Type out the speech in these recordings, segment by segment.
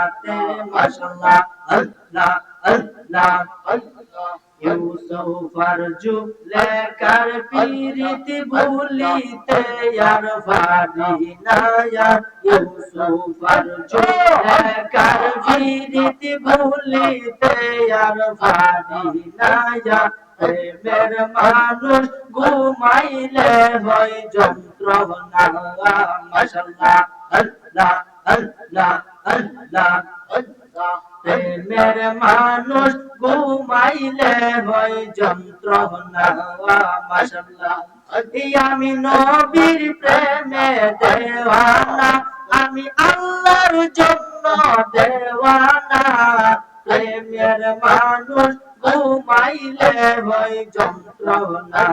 সাথে মাশাল্লাহ আল্লাহ আল্লাহ ইউসুফ আর জুলেখার ভুলিতে আর পারি না ইউসুফ আর জুলেখার ভুলিতে আর পারি না প্রেমের মানুষ ঘুমাইলে হয় যন্ত্রণা মাশাল্লাহ আল্লাহ আল্লাহ আল্লাহ প্রেমের মানুষ ঘুমাইলে হয় যন্ত্রণা আমি নবীর প্রেমে দেওয়ানা, আমি আল্লাহর জন্য দেওয়ানা। প্রেমের মানুষ ঘুমাইলে হয় যন্ত্রণা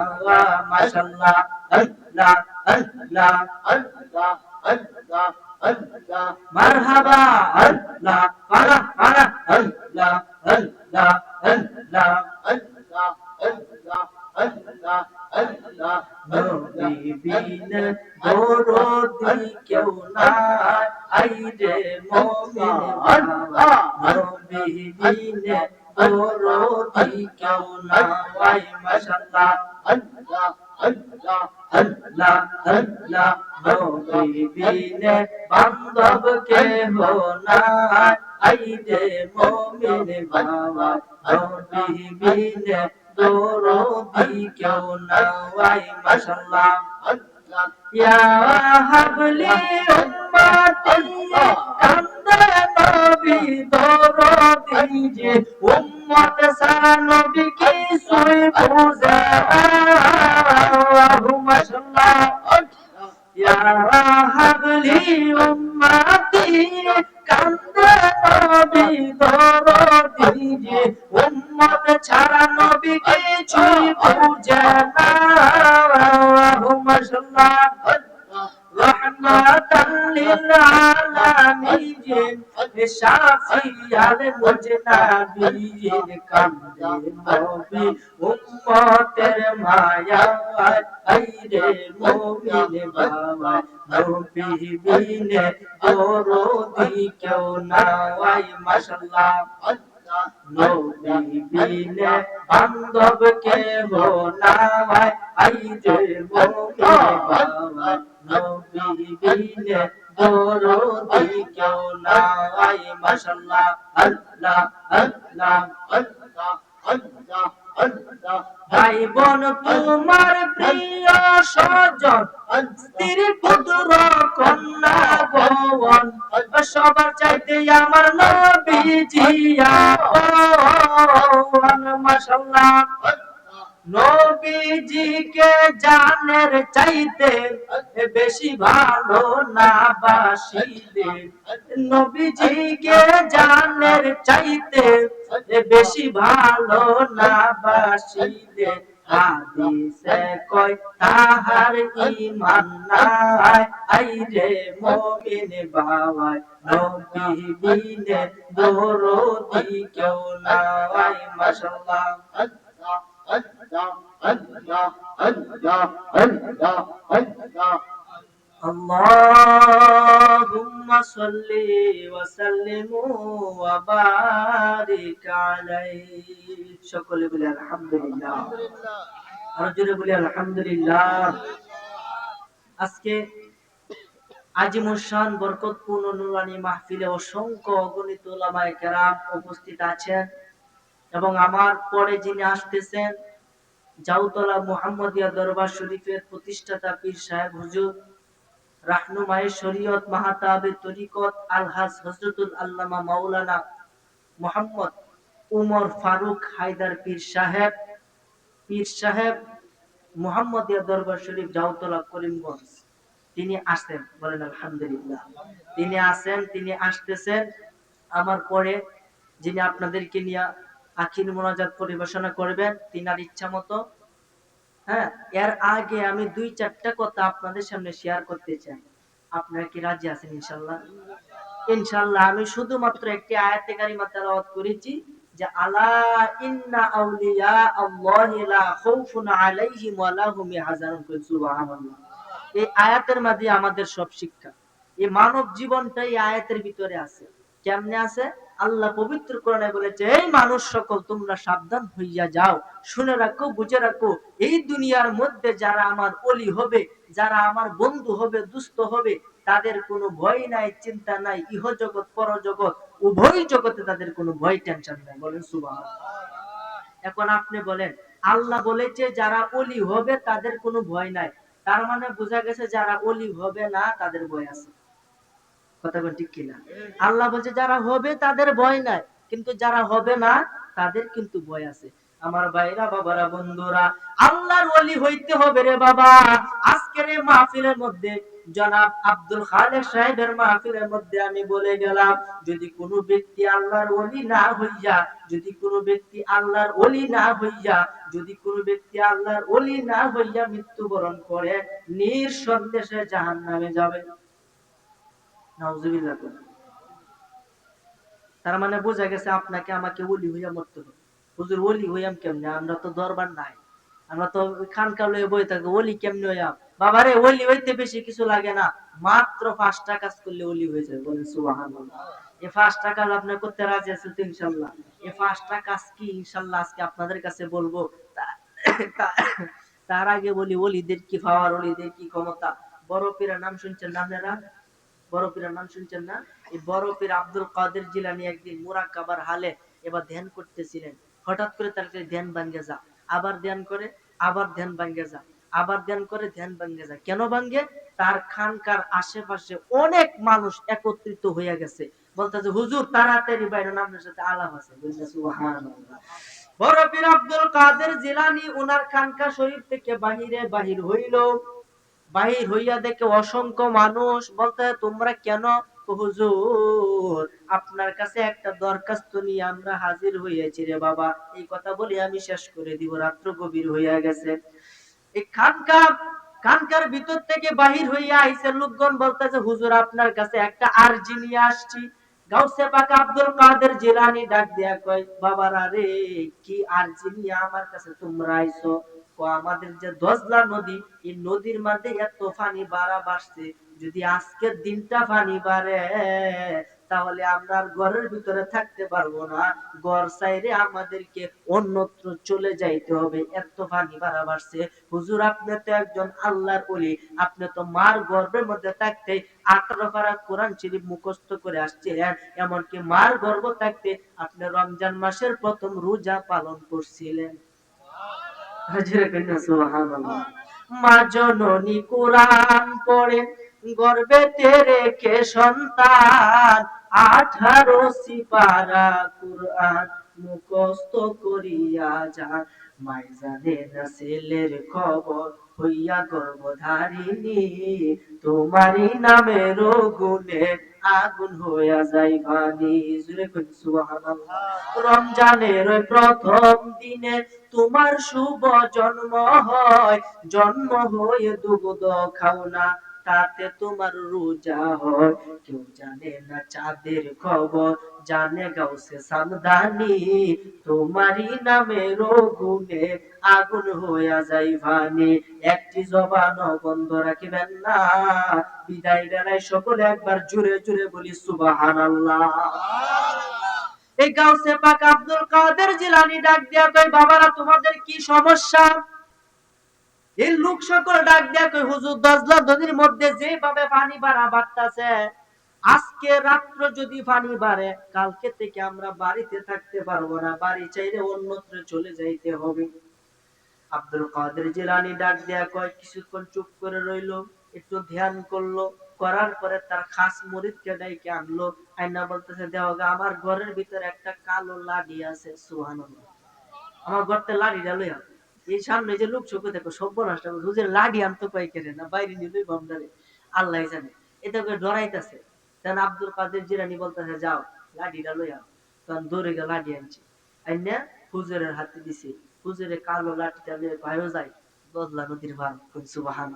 মাশাল্লাহ আল্লাহ আল্লাহ আল্লাহ আল্লাহ। আল্লাহ মারহাবা আল্লাহ মারা মারা আল্লাহ আল্লাহ আল্লাহ আল্লাহ আল্লাহ আল্লাহ আল্লাহ আল্লাহ আল্লাহ আল্লাহ নবী বিন বান্ধব কে হো না আইরে মুমিন বাবা নবী বিন দরদি কেউ না ওয়াই আল্লাহ ইয়া উম্মতি সারা কি সুই বুঝে মুজনাবিন কান্দে নবী উম্মতের মায়া আইরে মুমিন বাবা। নবী বিনে দরদি কেউ নাই মাশাআল্লাহ। বিনে বান্ধব কে হো আই যে মোকে বাবা নবী বিনে দরদি কেউ নাই, মাশাল্লাহ, আল্লাহ আল্লাহ আল্লাহ আল্লাহ আল্লাহ। ভাই বোন তোমার প্রিয় সজন স্ত্রী পুত্র কন্যা ভবন সবার চাইতে আমার নবীজিয়া মাশাআল্লাহ। নবীজিকে জানের চাইতে বেশি ভালো না বাসিলে নবীজিকে জানের চাইতে বেশি ভালো না বাসিলে হাদিসে কয়, তাহার ইমান নাই। আইরে মুমিন বাবাই নবী বিনে দরদি কেউ নাই, মাশাআল্লাহ। اللهم صل وسلم وبارك عليه সকলে বলে আলহামদুলিল্লাহ আর জোরে বলি আলহামদুলিল্লাহ আজকে আজিমুসান বরকতপূর্ণ নুরানি মাহফিলে অসংখ্য অগণিত ওলামায়ে কেরাম উপস্থিত আছেন এবং আমার পরে যিনি আসতেছেন, জাউতলা মুহাম্মদিয়া দরবার শরীফের প্রতিষ্ঠাতা পীর সাহেব হুজুর রাহনুমায়ে শরীয়ত মাহাতাবে তরিকত আলহাজ হজরতুল আল্লামা মাওলানা মোহাম্মদ উমর ফারুক হায়দার পীর সাহেব পীর সাহেব মুহাম্মদিয়া দরবার শরীফ জাউতলা করিমগঞ্জ। তিনি আসেন, বলেন আলহামদুলিল্লাহ। তিনি আসেন, তিনি আসতেছেন। আমার পরে যিনি আপনাদেরকে নিয়ে আখির মোনাজাত পরিবেশনা করবেন, তিনার ইচ্ছা মতো। হ্যাঁ এর আগে আমি দুই চারটা কথা আপনাদের সামনে শেয়ার করতে চাই। আপনারা কি রাজি আছেন, ইনশাল্লাহ? ইনশাল্লাহ, আমি শুধুমাত্র একটি আয়াতে কারিমা তেলাওয়াত করেছি যে, আলা ইন্না আউলিয়া আল্লাহি লা খাউফুন আলাইহিম ওয়া লা হুম ইয়াহজানুন সুবহানাল্লাহ। এই আয়াতের মাঝে আমাদের সব শিক্ষা। এই মানব জীবনটাই আয়াতের ভিতরে আছে। কেমনে আছে? আল্লাহ পবিত্র কোরআনে বলেছে এই মানুষ সকল, তোমরা সাবধান হইয়া যাও, শুনে রাখো, বুঝে রাখো, এই দুনিয়ার মধ্যে যারা আমার অলি হবে, যারা আমার বন্ধু হবে, দুস্থ হবে, তাদের কোনো ভয় নাই, চিন্তা নাই ইহ জগৎ পর জগৎ উভয় জগতে তাদের কোনো ভয় টেনশন নাই। বলেন সুবাহ এখন আপনি বলেন, আল্লাহ বলেছে যারা অলি হবে, তাদের কোনো ভয় নাই। তার মানে বোঝা গেছে, যারা অলি হবে না, তাদের ভয় আছে। কথা ঠিক কিনা? আল্লাহ বলছে, যারা হবে তাদের ভয় নাই, কিন্তু যারা হবে না, তাদের কিন্তু ভয় আছে। আমার ভাইরা, বাবারা, বন্ধুরা, আল্লাহর ওলি হইতে হবে রে বাবা। আজকের এই মাহফিলের মধ্যে জনাব আব্দুল খালেক সাহেবের মাহফিলের মধ্যে আমি বলে গেলাম, যদি কোনো ব্যক্তি আল্লাহর ওলি না হইয়া, যদি কোনো ব্যক্তি আল্লাহর ওলি না হইয়া, যদি কোনো ব্যক্তি আল্লাহর ওলি না হইয়া মৃত্যুবরণ করে নিঃসন্দেশে জাহান্নামে যাবে। নাউজুবিল্লাহ করে। তার মানে বোঝা গেছে আপনাকে আমাকে ওলি হইয়া মরতে হবে। হুজুর, ওলি হইয়াম কেমনে? আমরা তো দরবার নাই। আমরা তো খানকা লয়ে বই থাকি ওলি কেমনে হইয়াম? বাবারে, ওলি হইতে বেশি কিছু লাগে না। মাত্র পাঁচটা কাজ করলে ওলি হয়ে যায় বলেন সুবহানাল্লাহ। এই পাঁচটা কাজ আপনি করতে রাজি আছেন তো ইনশাল্লাহ এই পাঁচটা কাজ কি ইনশাল্লাহ আজকে আপনাদের কাছে বলব? তার আগে বলি, ওলিদের কি পাওয়ার, ওলিদের কি ক্ষমতা? বড় পীরের নাম শুনছেন আপনারা? বড় পীরের নাম শুনছেন না? এই বড় পীর আব্দুল কাদের জিলানি একদিন মুরাক্কাবার হালে এবার ধ্যান করতেছিলেন। হঠাৎ করে তার কাছে ধ্যান ভাঙ্গে যা। আবার ধ্যান করে, আবার ধ্যান ভাঙ্গে যা। আবার ধ্যান করে, ধ্যান ভাঙ্গে যা। কেন ভাঙ্গে? তার খানকার আশেপাশে অনেক মানুষ একত্রিত হইয়া গেছে। বলতেছে, হুজুর, তাড়াতাড়ি বাইরে আপনার সাথে আলাপ আছে। বড় পীর আব্দুল কাদের জিলানি ওনার খানকা শরীফ থেকে বাহিরে বাহির হইল। বাহির হইয়া দেখে অসংখ্য মানুষ বলতে, তোমরা কেন? হুজুর, আপনার কাছে একটা দরখাস্ত নিয়ে আমরা হাজির হইয়াছি রে বাবা। এই কথা বলে আমি শেষ করে দিব, রাত্র গভীর হইয়া গেছে। এই খানকা খানকার ভিতর থেকে বাহির হইয়া আইসে লোকগণ বলতেছে, হুজুর, আপনার কাছে একটা আরজি নিয়ে আসছি। গাউসে পাক আব্দুল কাদের জিলানি ডাক দিয়া কয়, বাবারা রে, কি আরজি নিয়ে আমার কাছে তোমরা আইছো ও আমাদের যে দজলা নদী, এই নদীর মধ্যে এত পানি বাড়া বাড়ছে। যদি আজকের দিনটা পানি বাড়ে, তাহলে আমরা ঘরের ভিতরে থাকতে পারব না। ঘর সাইরে আমাদেরকে অন্যত্র চলে যাইতে হবে। এত পানি বাড়া বাড়ছে। হুজুর, আপনি তো একজন আল্লাহর ওলি। আপনি তো মার গর্ভের মধ্যে থাকতে আঠারো পারা কোরআন শরীফ মুখস্থ করে আসছিলেন। এমনকি মার গর্ভ থাকতে আপনি রমজান মাসের প্রথম রোজা পালন করছিলেন। মা জননী কোরআন পড়ে সন্তান? আঠারো সিপারা কোরআন মুখস্থ করিয়া যান। খবর, হইয়া গর্ভধারিণী, তোমারই নামের গুণে আগুন হইয়া যাই ভানি জুড়ে কই সুবহানাল্লাহ। রমজানের প্রথম দিনে তোমার শুভ জন্ম হয়। জন্ম হয়ে দুগ্ধ খাও না তাতে তোমার রোজা হয়। কেউ জানে না চাঁদের খবর, জানে গাউসে সামদানি। তোমারই নামের গুণে আগুন হইয়া যাই ভানি। একটি জবান বন্ধ রাখিবেন না। বিদায় বেলায় সকলে একবার জুড়ে জুড়ে বলি, সুবহানাল্লাহ। এই গাউসে পাক আব্দুল কাদের জিলানি ডাক দিয়া কই বাবারা, তোমাদের কি সমস্যা? এই লোক সকল ডাক দিয়া কই হুজুর দজলা নদীর মধ্যে যেভাবে পানি বাড়া বাড়তাছে, আজকে রাত্র যদি পানি বাড়ে, কালকে থেকে আমরা বাড়িতে থাকতে পারব না। বাড়ি চাইলে অন্যত্র চলে যাইতে হবে। আব্দুল কাদের জিলানি ডাক দেয়া কয়, কিছুক্ষণ চুপ করে রইল, একটু ধ্যান করল। করার পরে তার খাস মরিদকে ডাইকে আনলো। আইনা বলতেছে দেওয়া আমার ঘরের ভিতরে একটা কালো লাডি আছে, সুবহানাল্লাহ। আমার ঘরতে লাডিটা লইয়া এই সামনে যে লোক চোখে দেখো সর্বনাশ হুজুর লাডি পাই কেড়ে না, বাইরে নিলই বামদারে আল্লাহ জানে। এটা করে ডরাইতেছে। তখন আব্দুল কাদের জিরানি বলতেছে, যাও লাডিটা লইয়া তখন দৌড়ে গিয়ে লাডি আনছি। আইনা হুজুরের হাতে দিছি। হুজুরে কালো লাঠিটা নিয়ে ভাইও যায়। বদলা নদীর ভার সুবাহান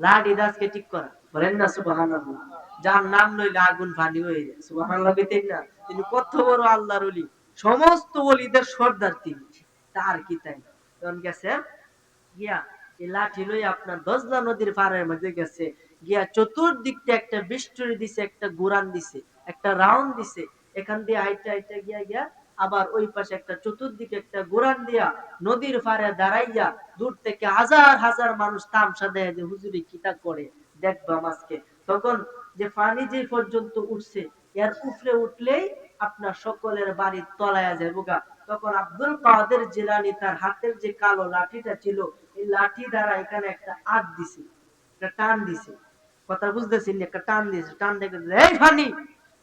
লাডি দাসকে ঠিক করা। বলেন না সুবাহান যার নাম লইলে আগুন ফানি হয়ে যায়। সুবাহান না। তিনি কত বড় আল্লাহর অলি সমস্ত অলিদের সর্দার তিনি। তার কি তাই? গিয়া এই লাঠি লই আপনার দজলা নদীর পাড়ের মধ্যে গেছে। গিয়া চতুর্দিকটা একটা বিষ্টরি দিছে, একটা গুরান দিছে, একটা রাউন্ড দিছে। এখান দিয়ে হাইটা হাইটা গিয়া গিয়া আবার ওই পাশে একটা চতুর্দিকে একটা দিয়া নদীর পাড়ে দাঁড়াইয়া দূর থেকে হাজার হাজার মানুষ তামসা দেয় যে, হুজুরি কিতা করে? দেখবাম আজকে তখন যে পানি যে পর্যন্ত উঠছে, এর উপরে উঠলেই আপনার সকলের বাড়ির তলায় যাব গা। তখন আব্দুল কাদের জিলানি তার হাতের যে কালো লাঠিটা ছিল, এই লাঠি দ্বারা এখানে একটা আট দিছে, একটা টান দিছে। কথা বুঝতেছি একটা টান দিয়েছে টান দেখে এই ফানি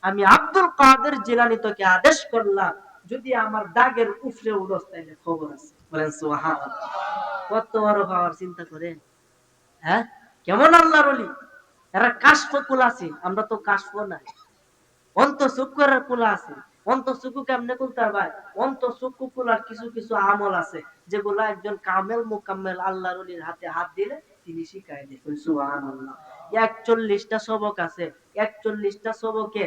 আমি আব্দুল কাদের জিলানি তোকে আদেশ করলাম, যদি আমার দাগের উফরে উড়স, তাইলে খবর আছে। বলেন সুহান কত বড় পাওয়ার চিন্তা হ্যাঁ? কেমন আল্লাহর অলি এরা কাশফ কুল আছে, আমরা তো কাশফ নাই। অন্ত শুক্রের কুলা আছে। ভাই? কিছু কিছু আমল আছে, যেগুলো একজন কামেল মোকাম্মেল হাতে হাত দিলে তিনি শিখাই একচল্লিশটা সবক আছে। একচল্লিশটা সবকে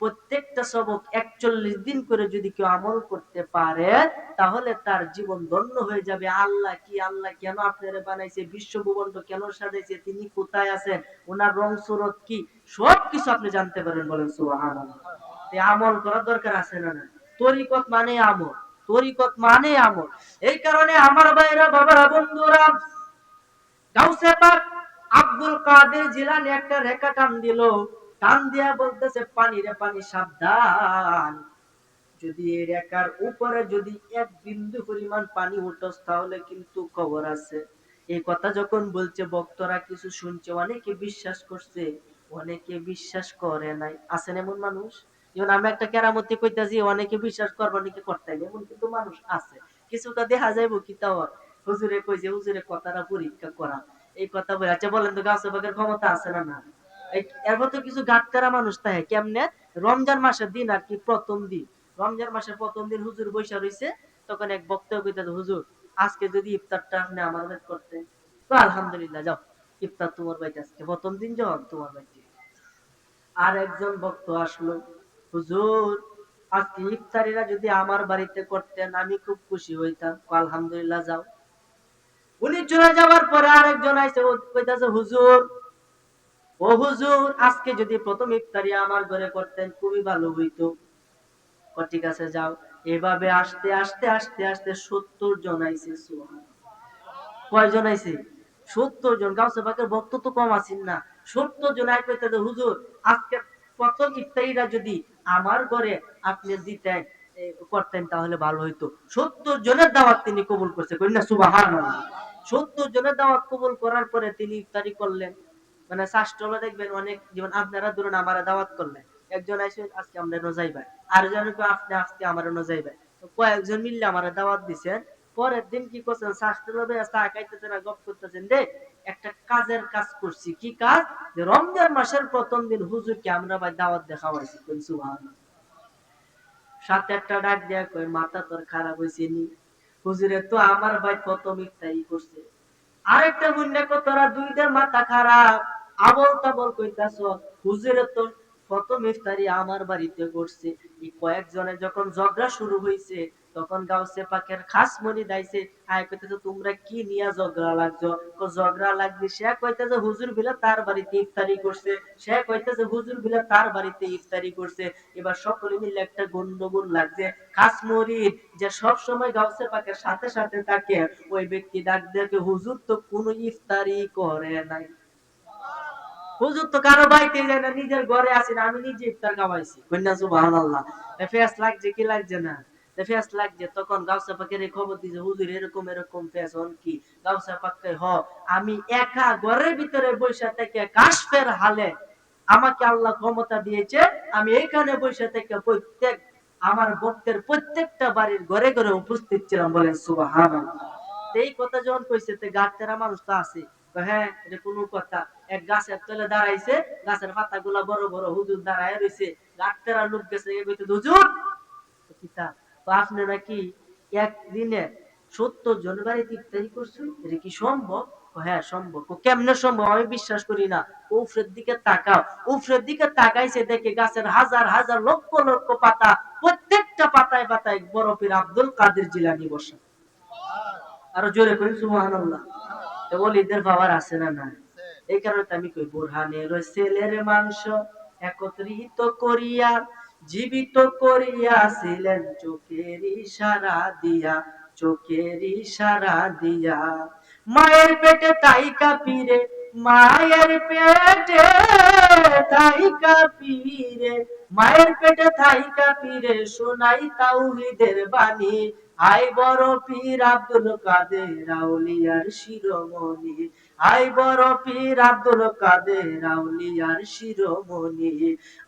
প্রত্যেকটা সবক একচল্লিশ দিন করে যদি কেউ আমল করতে পারে, তাহলে তার জীবন ধন্য হয়ে যাবে। আল্লাহ কি, আল্লাহ কেন আপনারা বানাইছে? বিশ্ব ভূখণ্ড কেন সাজাইছে? তিনি কোথায় আছেন? ওনার রং সুরত কি? সব কিছু আপনি জানতে পারেন বলেন এই আমল করার দরকার আছে না না। তরিকত মানে আমল। তরিকত মানে আমল। এই কারণে আমার ভাইরা, বাবারা, বন্ধুরা, গাউসে পাক আব্দুল কাদের জিলানি একটা রেখা টান দিল। টান দিয়া বলতেছে, পানি রে পানি, সাবধান। যদি এই রেখার উপরে যদি এক বিন্দু পরিমাণ পানি উঠস, তাহলে কিন্তু খবর আছে। এই কথা যখন বলছে, ভক্তরা কিছু শুনছে, অনেকে বিশ্বাস করছে, অনেকে বিশ্বাস করে নাই। আছেন এমন মানুষ? যেমন আমি একটা কেরামতি কইতাছি, অনেকে বিশ্বাস করব, অনেকে করতে এমন কিন্তু মানুষ আছে। কিছুটা দেখা যাইব কি তাও হুজুরে কই যে, হুজুরে, কথাটা পরীক্ষা করা। এই কথা বলে আচ্ছা বলেন তো, গাছ বাগের ক্ষমতা আছে না না? এরপর তো কিছু গাটকারা মানুষ থাকে, কেমনে? রমজান মাসের দিন আর কি প্রথম দিন। রমজান মাসের প্রথম দিন হুজুর বৈশা রইছে, তখন এক বক্তব্য কইতাছে, হুজুর, আজকে যদি ইফতারটা আপনি আমার বাইত করতে? তো আলহামদুলিল্লাহ, যাও, ইফতার তোমার বাইতে আজকে প্রথম দিন যাও তোমার বাইতে আর একজন ভক্ত আসলো হুজুর, আজকে ইফতারিরা যদি আমার বাড়িতে করতেন, আমি খুব খুশি হইতাম। আলহামদুলিল্লাহ, যাও। উনি চলে যাওয়ার পরে আরেকজন আইসে কইতাছে, হুজুর, ও হুজুর, আজকে যদি প্রথম ইফতারি আমার ঘরে করতেন, খুবই ভালো হইতো। ঠিক আছে, যাও। এভাবে আসতে আসতে আসতে আসতে সত্তর জন আইসে কয়জন আইছে সত্তর জন। গাউসে পাকের ভক্ত তো কম আছেন না। সত্তর জন আই কইতে হুজুর, আজকে প্রথম ইফতারিরা যদি আমার ঘরে আপনি দিতেন করতেন তাহলে ভালো হইতো। সত্তর জনের দাওয়াত তিনি কবুল করছে না সুবাহান সত্তর জনের দাওয়াত কবুল করার পরে তিনি ইফতারি করলেন। মানে শাস্ত্রলা দেখবেন অনেক, যেমন আপনারা ধরুন আমার দাওয়াত করলেন, একজন আইসে, আজকে আমরা নজাইবাই আর জন আপনি আজকে আমার নজাইবাই তো কয়েকজন মিললে আমার দাওয়াত দিছেন। পরের দিন কি করছেন শাস্ত্র লবে চা খাইতেছেন আর গপ করতেছেন রে একটা কাজের কাজ করছি। কি কাজ? যে রমজান মাসের প্রথম দিন হুজুরকে আমরা ভাই দাওয়াত দেখা হয়েছি সাথে একটা ডাক দেয়া কই মাথা তোর খারাপ হয়েছে নি? হুজুরে, তো আমার ভাই প্রথম ইফতারি করছে। আরেকটা বুন্ডে কো তোরা দুইটার মাথা খারাপ। আবল তাবল কইতাছ, হুজুরে তো প্রথম ইফতারি আমার বাড়িতে করছে। এই কয়েকজনের যখন ঝগড়া শুরু হয়েছে তখন গাউসে পাকের খাস মনি দাইছে, আয় কইতেছে তোমরা কি নিয়া ঝগড়া লাগছো? কো, ঝগড়া লাগবে? সে কইতেছে, হুজুর বিলা তার বাড়িতে ইফতারি করছে। সে কইতেছে, হুজুর বিলা তার বাড়িতে ইফতারি করছে। এবার সকলে মিলে একটা গন্ডগোল লাগছে। খাস মরিদ যে সব সময় গাউসে পাকের সাথে সাথে থাকে, ওই ব্যক্তি ডাক দেখে হুজুর তো কোনো ইফতারি করে নাই। হুজুর তো কারও বাড়িতে যায় না, নিজের ঘরে আসি না, আমি নিজে ইফতার খাওয়াইছি। কন্যা সুবহানাল্লাহ। ফেস লাগছে কি লাগছে না? ফেস লাগছে তখন গাউসা পাকের খবর দিছে, হুজুর, এরকম এরকম ফেস হন কি? গাউসা পাককে, হ, আমি একা ঘরের ভিতরে বসে থেকে কাশফের হালে আমাকে আল্লাহ ক্ষমতা দিয়েছে, আমি এখানে বসে থেকে প্রত্যেক, আমার ভক্তের প্রত্যেকটা বাড়ির ঘরে ঘরে উপস্থিত ছিলাম। বলেন, সুবহানাল্লাহ। এই কথা যখন কইছে, তে গাছেরা মানুষ তো আছে। হ্যাঁ এটা কোনো কথা? এক গাছের তলে দাঁড়াইছে, গাছের পাতা গুলা বড় বড় হুজুর দাঁড়ায় রয়েছে গাছেরা লোক গেছে হুজুর তো? কিতা তো আপনি নাকি? একদিনে সত্তর জন বাড়িতে ইফতারি করছেন এটা কি সম্ভব? হ্যাঁ সম্ভব। কেমনে সম্ভব? আমি বিশ্বাস করি না। উফরের দিকে তাকাও। উফরের দিকে তাকাইছে দেখে গাছের হাজার হাজার লক্ষ লক্ষ পাতা, প্রত্যেকটা পাতায় পাতায় বরফের আব্দুল কাদের জিলানি বসা। আরও জোরে করি তো ওলিদের পাওয়ার আছে না না এই কারণে আমি কই, বোরহানের ছেলের মাংস একত্রিত করিয়া জীবিত করিয়াছিলেন চোখের ইশারা দিয়া, চোখের ইশারা দিয়া। মায়ের পেটে তাই কাপিরে মায়ের পেটে তাই কাপিরে মায়ের পেটে থাই কাপিরে শোনাই তাওহীদের বাণী আই বড় পীর আব্দুল কাদের আউলিয়ার শিরোমণি। আই বড় পীর আব্দুল কাদের আউলিয়ার শিরোমণি।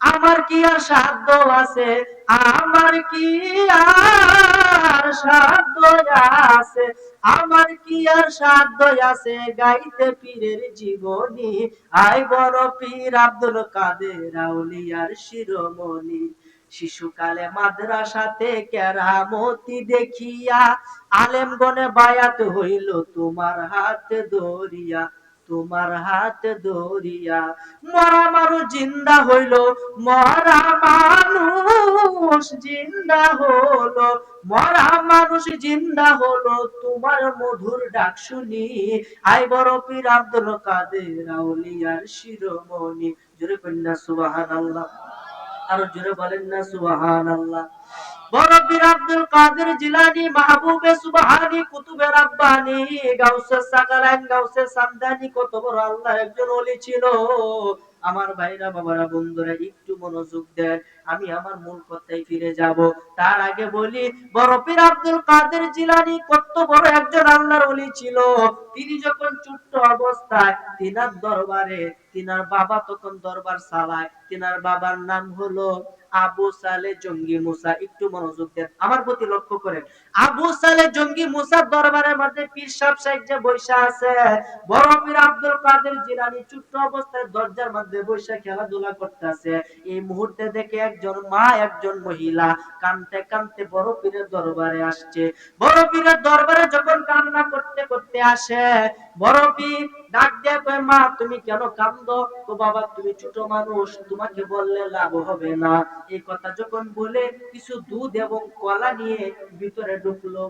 আমার কি আর সাধ্য আছে? আমার কি আর সাধ্য আছে? আমার কি আর সাধ্য আছে গাইতে পীরের জীবনী? আই বড় পীর আব্দুল কাদের আউলিয়ার শিরোমণি। শিশুকালে মাদ্রাসাতে কেরামতি দেখিয়া, আলেমগণে বায়াত হইল তোমার হাত দরিয়া তোমার হাত দরিয়া মরা মারু জিন্দা হইল, মরা মানুষ জিন্দা হলো মরা মানুষ জিন্দা হলো তোমার মধুর ডাক শুনি। আই বড় পীর আব্দুল কাদের আউলিয়ার শিরোমণি। জোরে কন্যা সুবহানাল্লাহ। আরও জোরে বলেন না আমি আমার মূল কথায় ফিরে যাব। তার আগে বলি বড় পীর আব্দুল কাদের জিলানী কত বড় একজন আল্লাহর ওলি ছিল। তিনি যখন ছোট্ট অবস্থায় তিনার দরবারে, তিনার বাবা তখন দরবার চালায় তিনার বাবার নাম হলো আবু সালে জঙ্গি মুসা। একটু মনোযোগ দেন, আমার প্রতি লক্ষ্য করেন। আবু সালে জঙ্গি মুসার দরবারের মধ্যে পীর সাহেব সাহেব যে বৈশা আছে, বড় পীর আব্দুল কাদের জিলানি ছোট্ট অবস্থায় দরজার মধ্যে বৈশা খেলাধুলা করতেছে। এই মুহূর্তে দেখে একজন মা, একজন মহিলা কানতে কানতে বড় পীরের দরবারে আসছে। বড় পীরের দরবারে যখন কান্না করতে করতে আসে, বড় পীর ডাক দিয়ে মা, তুমি কেন কান্দো? তো বাবা, তুমি ছোট মানুষ তোমাকে বললে লাভ হবে না। এই কথা যখন বলে কিছু দুধ এবং কলা নিয়ে ভিতরে ঢুকলো।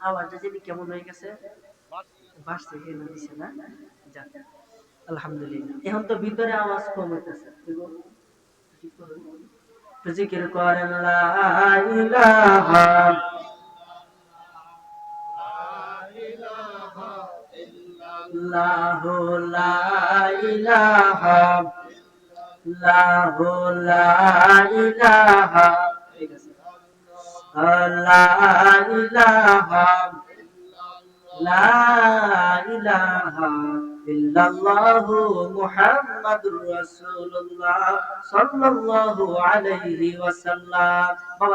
আওয়াজটা জানি কেমন হয়ে গেছে? আলহামদুলিল্লাহ। এখন তো ভিতরে আওয়াজ কম হইতেছে।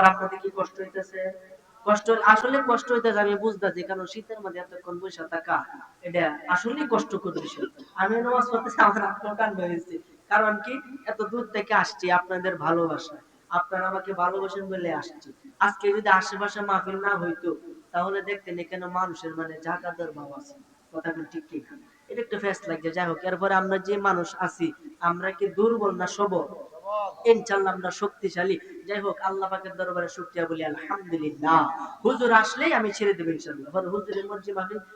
আপনাদের কি কষ্ট হইতেছে? কষ্ট, আসলে কষ্ট হইতেছে, আমি বুঝতেছি, কারণ শীতের মধ্যে এতক্ষণ বসে থাকা, এটা আসলে কষ্ট করে আমি নামাজ পড়তেছি, আমার আপনার কান্ড হয়েছে কারণ কি? এত দূর থেকে আসছি আপনাদের ভালোবাসা আপনারা আমাকে ভালোবাসেন বলে আসছি। আজকে যদি আশেপাশে মাহফিল না হইতো, তাহলে দেখতেন এখানে মানুষের মানে জাকাতের ভাব আছে। কথা কোন ঠিক কি এটা একটু ফেস লাগছে। যাই হোক, এরপরে আমরা যে মানুষ আছি, আমরা কি দুর্বল না সবল?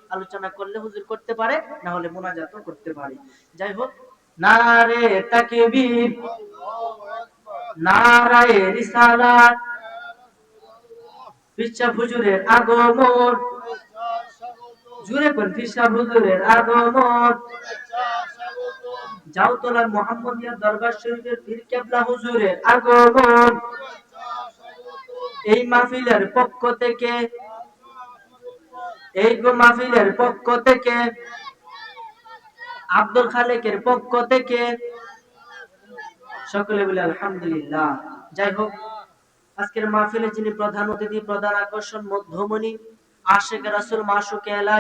আলোচনা করলে হুজুর করতে পারে, না হলে মোনাজাতও করতে পারে। যাই হোক নারে তাকবীর রিসালাত। আগমন হুজুরের আগমন। মোহাম্মদিয়া দরবার শরীফের পীর কেবলা হুজুরের আগমন। এই মাহফিলের পক্ষ থেকে, এই মাহফিলের পক্ষ থেকে আব্দুল খালেকের পক্ষ থেকে সকলে বলে আলহামদুলিল্লাহ। যাই হোক, আজকের মাহফিলে যিনি প্রধান অতিথি, প্রধান আকর্ষণ, মধ্যমণি, আশেখ রাসুল, মাসুক এলাই